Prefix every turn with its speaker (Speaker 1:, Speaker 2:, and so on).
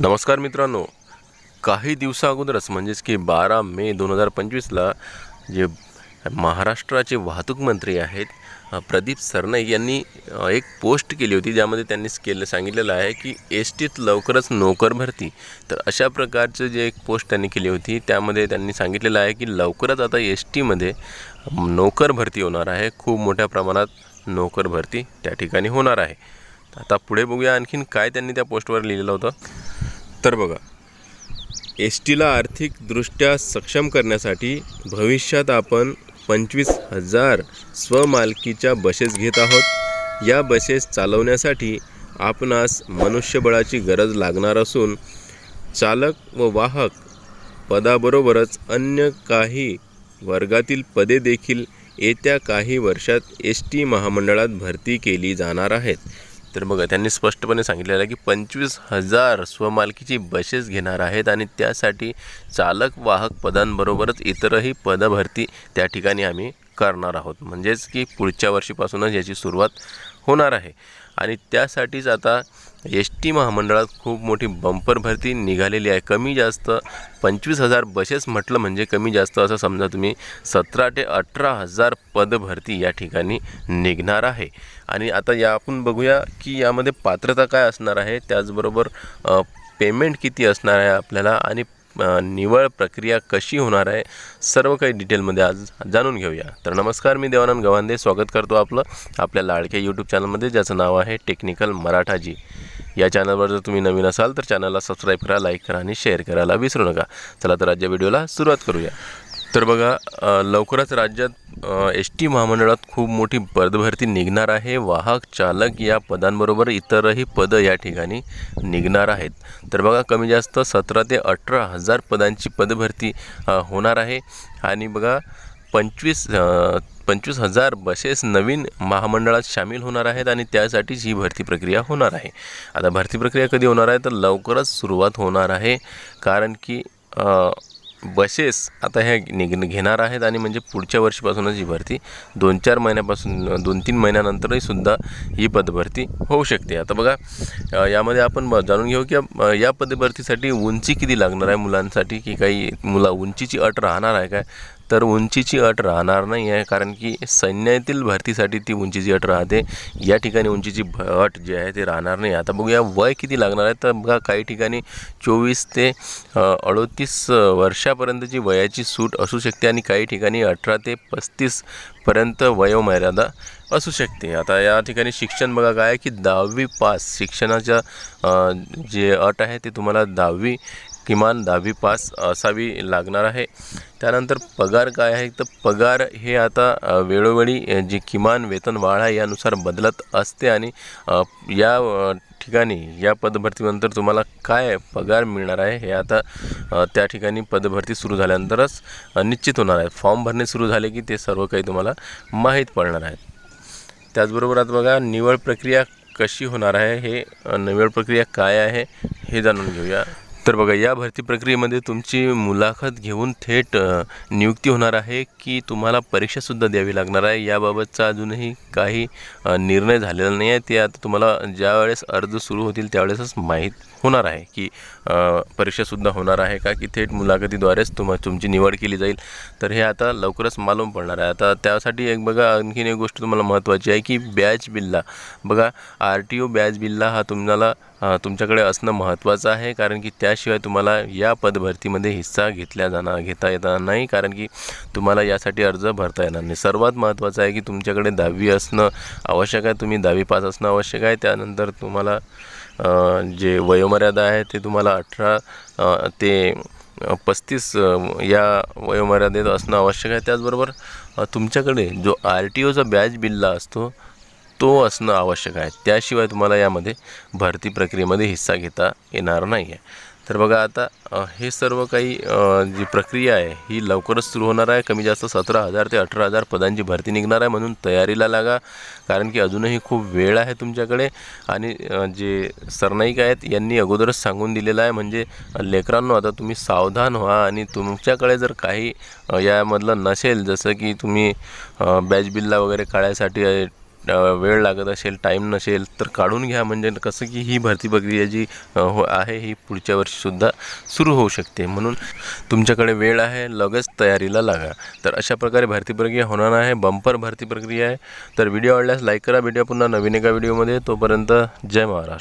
Speaker 1: नमस्कार मित्रांनो. काही दिवसाअगोदरच म्हणजेच की बारा मे दोन हजार पंचवीसला जे महाराष्ट्राचे वाहतूक मंत्री आहेत प्रदीप सरनाईक यांनी एक पोस्ट केली होती ज्यामध्ये त्यांनी केलं सांगितलेलं आहे की एस टीत लवकरच नोकर भरती. तर अशा प्रकारचं जे एक पोस्ट त्यांनी केली होती त्यामध्ये त्यांनी सांगितलेलं आहे की लवकरच आता एस टीमध्ये नोकर भरती होणार आहे. खूप मोठ्या प्रमाणात नोकर भरती त्या ठिकाणी होणार आहे. आता पुढे बघूया आणखीन काय त्यांनी त्या पोस्टवर लिहिलेलं होतं. तर बघा एस टीला आर्थिकदृष्ट्या सक्षम करण्यासाठी भविष्यात आपण पंचवीस हजार स्वमालकीच्या बसेस घेत आहोत. या बसेस चालवण्यासाठी आपणास मनुष्यबळाची गरज लागणार असून चालक व वाहक पदाबरोबरच अन्य काही वर्गातील पदे देखील येत्या काही वर्षात एस टी महामंडळात भरती केली जाणार आहेत. तर बघा त्यांनी स्पष्टपणे सांगितलेलं आहे की पंचवीस हजार स्वमालकीची बसेस घेणार आहेत आणि त्यासाठी चालक वाहक पदांबरोबरच इतरही पदभरती त्या ठिकाणी आम्ही करणार आहोत. म्हणजेच की पुढच्या वर्षीपासूनच याची सुरुवात होणार आहे. आणि त्यासाठीच आता एस टी महामंडळात खूप मोठी बंपर भरती निघालेली आहे. कमी जास्त पंचवीस हजार बसेस म्हटलं म्हणजे कमी जास्त असं समजा तुम्ही सतरा ते अठरा हजार पदभरती या ठिकाणी निघणार आहे. आणि आता या आपण बघूया की यामध्ये पात्रता काय असणार आहे. त्याचबरोबर पेमेंट किती असणार आहे आपल्याला आणि निवळ प्रक्रिया कशी होणार आहे सर्व काही डिटेलमध्ये आज जाणून घेऊया. तर नमस्कार मी देवानंद गवांदे. स्वागत करतो आपलं आपल्या लाडक्या यूट्यूब चॅनलमध्ये ज्याचं नाव आहे टेक्निकल मराठाजी. या चॅनलवर जर तुम्ही नवीन असाल तर चॅनलला सबस्क्राईब करा लाईक करा आणि शेअर करायला विसरू नका. चला तर आजच्या व्हिडिओला सुरुवात करूया. तर बघा लवकरच राज्यात एस टी महामंडळात खूप मोठी पदभरती निघणार आहे. वाहक चालक या पदांबरोबर इतरही पदं या ठिकाणी निघणार आहेत. तर बघा कमी जास्त सतरा ते अठरा हजार पदांची पदभरती होणार आहे. आणि बघा पंचवीस पंचवीस हजार बसेस नवीन महामंडळात सामील होणार आहेत आणि त्यासाठीच ही भरती प्रक्रिया होणार आहे. आता भरती प्रक्रिया कधी होणार आहे? तर लवकरच सुरुवात होणार आहे. कारण की बसेस आता ह्या निघ घेणार आहेत आणि म्हणजे पुढच्या वर्षीपासूनच ही भरती. दोन चार महिन्यापासून दोन तीन महिन्यानंतरही सुद्धा ही पदभरती होऊ शकते. आता बघा यामध्ये आपण जाणून घेऊ की या पदभरतीसाठी उंची किती लागणार आहे मुलांसाठी? की काही मुला उंचीची अट राहणार आहे काय? तर उंचीची अट राहणार नाही आहे कारण की सैन्यातील भरतीसाठी ती उंचीची अट राहते. या ठिकाणी उंचीची भ- अट जी आहे ते राहणार नाही. आता बघूया वय किती लागणार आहे. तर बघा काही ठिकाणी चोवीस ते अडतीस अडोतीस वर्षापर्यंतची वयाची सूट असू शकते आणि काही ठिकाणी अठरा ते पस्तीसपर्यंत वयोमर्यादा असू शकते. आता या ठिकाणी शिक्षण बघा काय आहे की दहावी पास शिक्षणाच्या जे अट आहे ते तुम्हाला दहावी किमान दहावी पास असावी लागणार आहे. त्यानंतर पगार काय आहे? तर पगार हे आता वेळोवेळी जे किमान वेतन वाढ आहे यानुसार बदलत असते आणि या ठिकाणी या पदभरतीनंतर तुम्हाला काय पगार मिळणार आहे? हे आता त्या ठिकाणी पदभरती सुरू झाल्यानंतरच निश्चित होणार आहे. फॉर्म भरणे सुरू झाले की ते सर्व काही तुम्हाला माहीत पडणार आहे. त्याचबरोबर आता बघा निवड प्रक्रिया कशी होणार आहे? हे निवड प्रक्रिया काय आहे? हे जाणून घेऊया. तर बघा या भरती प्रक्रियेमध्ये तुमची मुलाखत घेऊन थेट नियुक्ती होणार आहे की तुम्हाला परीक्षासुद्धा द्यावी लागणार आहे? याबाबतचा अजूनही काही निर्णय झालेला नाही आहे. ते आता तुम्हाला ज्यावेळेस अर्ज सुरू होतील त्यावेळेसच माहीत होणार आहे की परीक्षासुद्धा होणार आहे का? की थेट मुलाखतीद्वारेच तुम तुमची निवड केली जाईल. तर हे आता लवकरच मालूम पडणार आहे. आता त्यासाठी एक बघा आणखीन एक गोष्ट तुम्हाला महत्त्वाची आहे की बॅच बिल्ला. बघा आर टी ओ बॅच बिल्ला हा तुम्हाला तुमच्याकडे असणं महत्त्वाचं आहे कारण की त्याशिवाय तुम्हाला या पदभरतीमध्ये हिस्सा घेतल्या जाणार घेता येणार नाही कारण की तुम्हाला यासाठी अर्ज भरता येणार नाही. सर्वात महत्त्वाचं आहे की तुमच्याकडे दहावी असणं आवश्यक आहे तुम्ही दहावी पास असणं आवश्यक आहे. त्यानंतर तुम्हाला जे वयोमर्यादा आहे ते तुम्हाला अठरा ते पस्तीस या वयोमर्यादेत असणं आवश्यक आहे. त्याचबरोबर तुमच्याकडे जो आर टी ओचा बॅच बिल्ला असतो तो असणं आवश्यक आहे. त्याशिवाय तुम्हाला यामध्ये भरती प्रक्रियेमध्ये हिस्सा घेता येणार नाही आहे तर बघा आता हे सर्व काही जी प्रक्रिया आहे ही लवकरच सुरू होणार आहे. कमी जास्त सतरा हजार ते अठरा हजार पदांची भरती निघणार आहे म्हणून तयारीला लागा कारण की अजूनही खूप वेळ आहे तुमच्याकडे. आणि जे सरनाईक आहेत यांनी अगोदरच सांगून दिलेलं आहे. म्हणजे लेकरांनो आता तुम्ही सावधान व्हा आणि तुमच्याकडे जर काही यामधलं नसेल जसं की तुम्ही बॅच बिलला वगैरे काढायसाठी वेळ लागत असेल टाईम नसेल तर काढून घ्या. म्हणजे कसं की ही भरती प्रक्रिया जी हो आहे ही पुढच्या वर्षीसुद्धा सुरू होऊ शकते. म्हणून तुमच्याकडे वेळ आहे लगेच तयारीला लागा. तर अशा प्रकारे भरती प्रक्रिया होणार आहे. बंपर भरती प्रक्रिया आहे. तर व्हिडिओ आवडल्यास लाईक करा. व्हिडिओ पुन्हा नवीन एका व्हिडिओमध्ये. तोपर्यंत जय महाराष्ट्र.